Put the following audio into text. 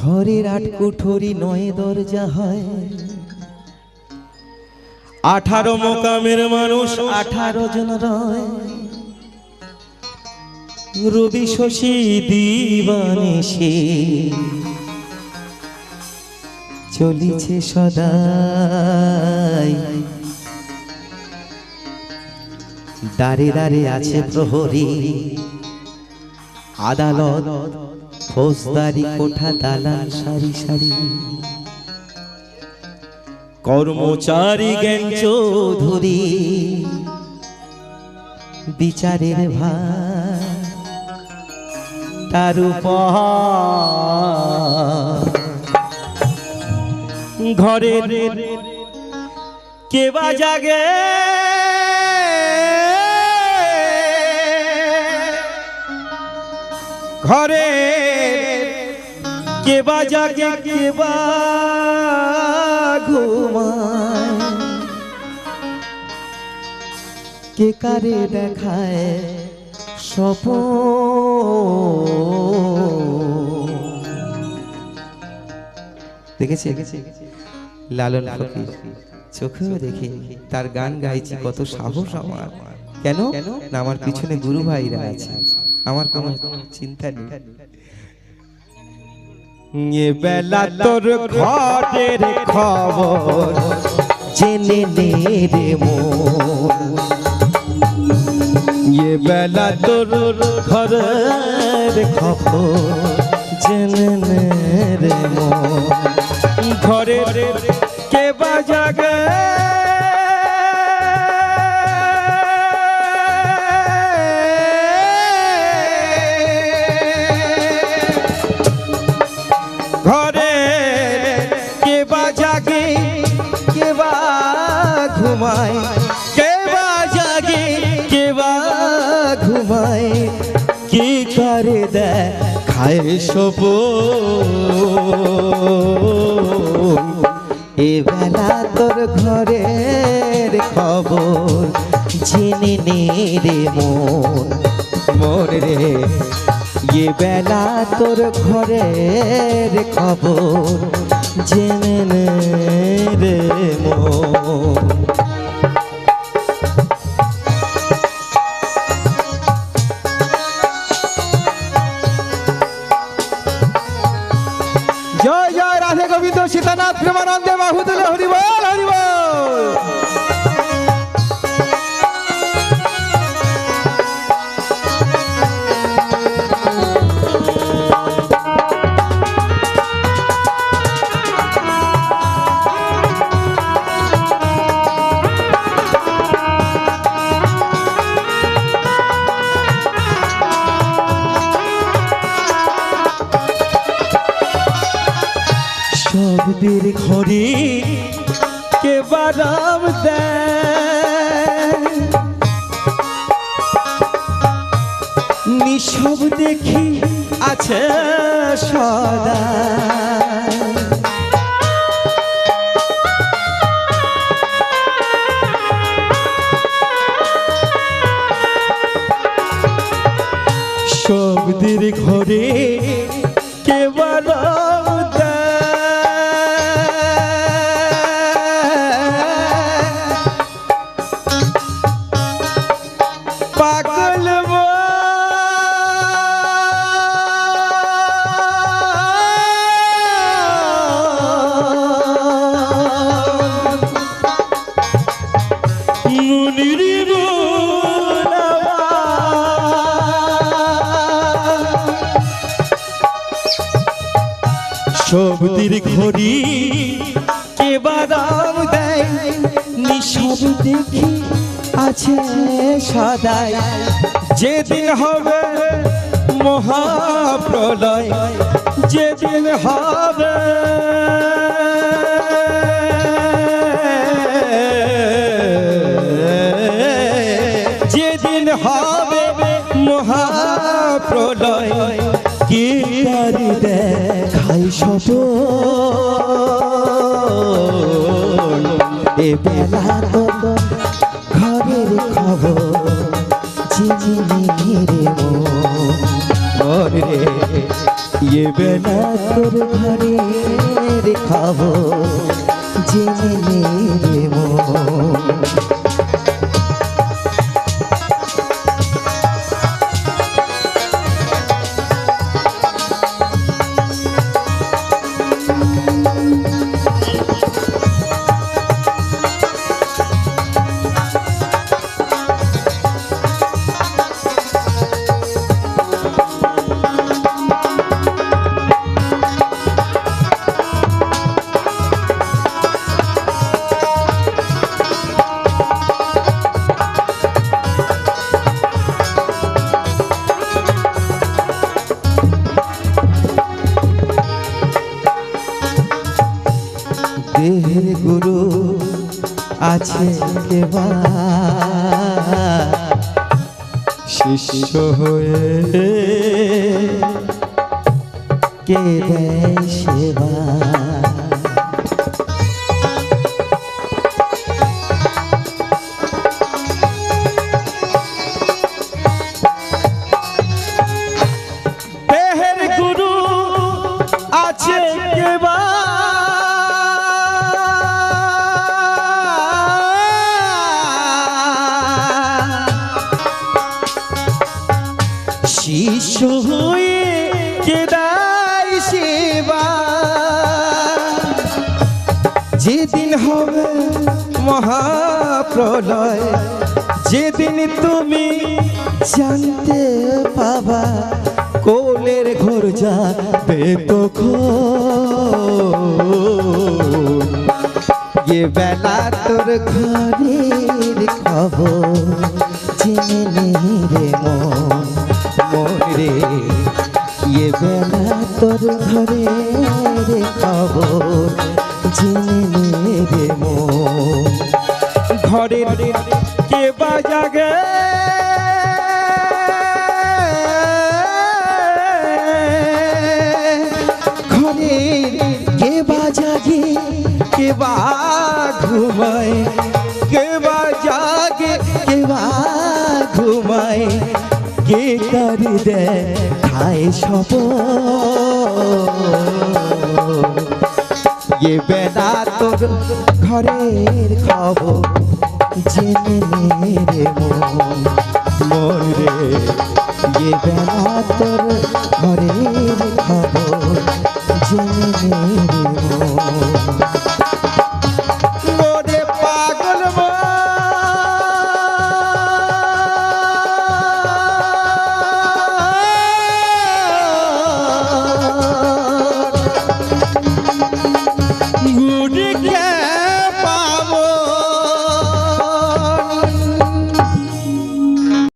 ঘরের আট কুঠুরি নয় দরজা হয়। আঠারো মোকামের মানুষ আঠারো জন রয়। রবি শশী দিবানিসে চলিছে সদাই। দাঁড়ে দাঁড়ে আছে প্রহরী। আদালত ফৌজদারি কোঠা দালান সারি সারি। কর্মচারী জ্ঞান চৌধুরী, বিচারের ভাই তার ঘরের কেবা জাগে? ঘরে কেবা জাগে কেবা ঘুমায়? কে কারে দেখায় সপ দেখেছি? লালন ফকির, চোখেও দেখি তার গান গাইছি, কত সাহস আমার। কেন? না, আমার পিছনে গুরু ভাইরা আছে। আমার কোনো চিন্তা নেই। বেলা তোর ঘরের খবর, জেনে নে রে এ বেলা তোর ঘরের খবর, জেনে নে রে ঘরের কে বাজাগে খায় সব এ বেলা তোর ঘরের খবর জেনে রে মন মন রে। এ বেলা তোর ঘরের খবর জেনে নে जमानंद बाहुदल শব্দের ঘরে কে বারাম দেয় দেখি আছে সদা। শব্দের ঘড়ি কে বাদাম দেয়। নিঃসব দেখি আছে সদাই। যেদিন হবে মহাপ্রলয় যেদিন হবে বেলা তোর ঘরের খবর ঝিঝিনি ঘিরে ইয়ে বেলা তোর ঘরের খবর ঝিঝিনি রে মো দেহের গুরু আছে কেবা শিষ্য হয়ে কে দেয় সেবা? কেদাই সেবা। যেদিন হবে মহাপ্রলয়, যেদিন তুমি জানতে পাবা, কোলের ঘর যাবে এ বেলা তোর ঘরের খবর জেনে নে রে মন মন এ বেলা তোর ঘরের খবর জেনে নে রে মন। ঘরের কে বাজাগে? ঘরের কে বাজাগে? কে বা ঘুমায়? কে বা জাগে? কে বা ঘুমায়? কে কারি দেয় খায় সব। এ বেলা তোর ঘরের খবর জেনে রে মন রে, এ বেলা তোর